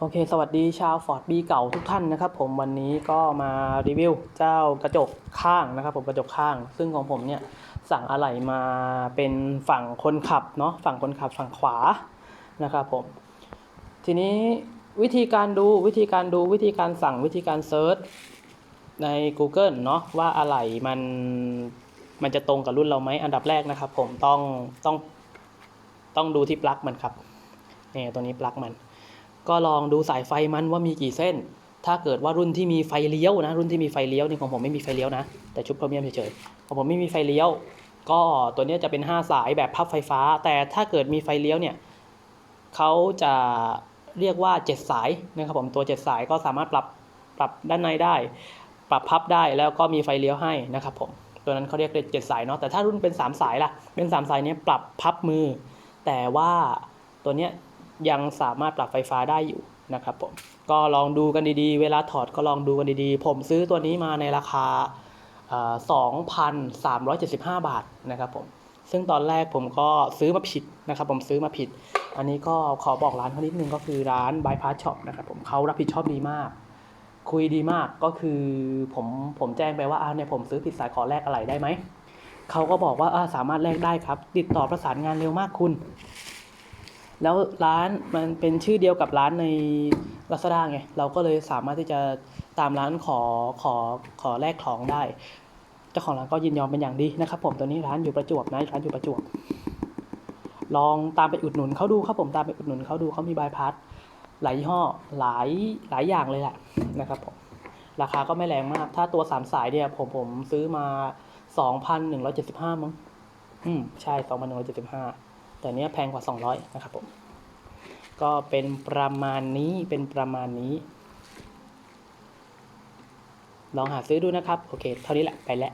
โอเค สวัสดีชาวฟอร์ดบีเก่าทุกท่านนะครับผมวันนี้ก็มารีวิวเจ้ากระจกข้างนะครับผมกระจกข้าง ซึ่งของผมเนี่ยสั่งอะไหล่มาเป็นฝั่งคนขับเนาะฝั่งคนขับฝั่งขวานะครับผม ทีนี้วิธีการดูวิธีการดูวิธีการสั่งวิธีการเซิร์ชใน Google เนาะว่าอะไหล่มันมันจะตรงกับรุ่นเราไหมอันดับแรกนะครับผมต้องต้องต้องดูที่ปลั๊กมันครับนี่ตัวนี้ปลั๊กมัน ก็ลองดูสายไฟมันว่ามีกี่เส้น ถ้าเกิดว่ารุ่นที่มีไฟเลี้ยวนะ รุ่นที่มีไฟเลี้ยวนี่ของผมไม่มีไฟเลี้ยวนะ แต่ชุดพรีเมียมเฉยๆ ของผมไม่มีไฟเลี้ยว ก็ตัวนี้จะเป็น 5 สายแบบพับไฟฟ้า แต่ถ้าเกิดมีไฟเลี้ยวเนี่ยเขาจะเรียกว่า 7 สายนะครับผม ตัว 7 สายก็สามารถปรับปรับด้านในได้ ปรับพับได้แล้วก็มีไฟเลี้ยวให้นะครับผม ตัวนั้นเขาเรียกเจ็ดสายเนาะ แต่ถ้ารุ่นเป็น 3 สายล่ะ เป็น 3 สายเนี้ยปรับพับมือ แต่ว่าตัวเนี้ย ยังสามารถปรับไฟฟ้าได้อยู่นะครับผมก็ลองดูกันดีๆ เวลาถอดก็ลองดูกันดีๆ ผมซื้อตัวนี้มาในราคาสองพันสามร้อยเจ็ดสิบห้าบาทนะครับผมซึ่งตอนแรกผมก็ซื้อมาผิดนะครับผมซื้อมาผิด อันนี้ก็ขอบอกร้านเขานิดนึงก็คือร้าน Bypass Shop นะครับผมเขารับผิดชอบดีมาก คุยดีมากก็คือผมผมแจ้งไปว่าอ้าวเนี่ยผมซื้อผิดสายขอแลกอะไรได้ไหมเขาก็บอกว่าสามารถแลกได้ครับ ติดต่อประสานงานเร็วมากคุณ แล้วร้านมันเป็นชื่อเดียวกับร้านใน Lazada ไง เราก็เลยสามารถที่จะตามร้านขอขอขอแลกของได้ เจ้าของร้านก็ยินยอมเป็นอย่างดีนะครับ ผม ตัวนี้ร้านอยู่ประจวบนะ ร้านอยู่ประจวบ ลองตามไปอุดหนุนเขาดูครับผม ตามไปอุดหนุนเขาดูเขามีบายพาสหลายยี่ห้อ หลายหลายอย่างเลยแหละนะครับผม ราคาก็ไม่แรงมาก ถ้าตัวสามสายเนี่ยผมผมซื้อมาสองพันหนึ่งร้อยเจ็ดสิบห้ามั้ง อืม ใช่สองพันหนึ่งร้อยเจ็ดสิบห้า แต่เนี้ยแพงกว่าสองร้อยนะครับผม ก็เป็นประมาณนี้ เป็นประมาณนี้ ลองหาซื้อดูนะครับ โอเค เท่านี้แหละ ไปแล้ว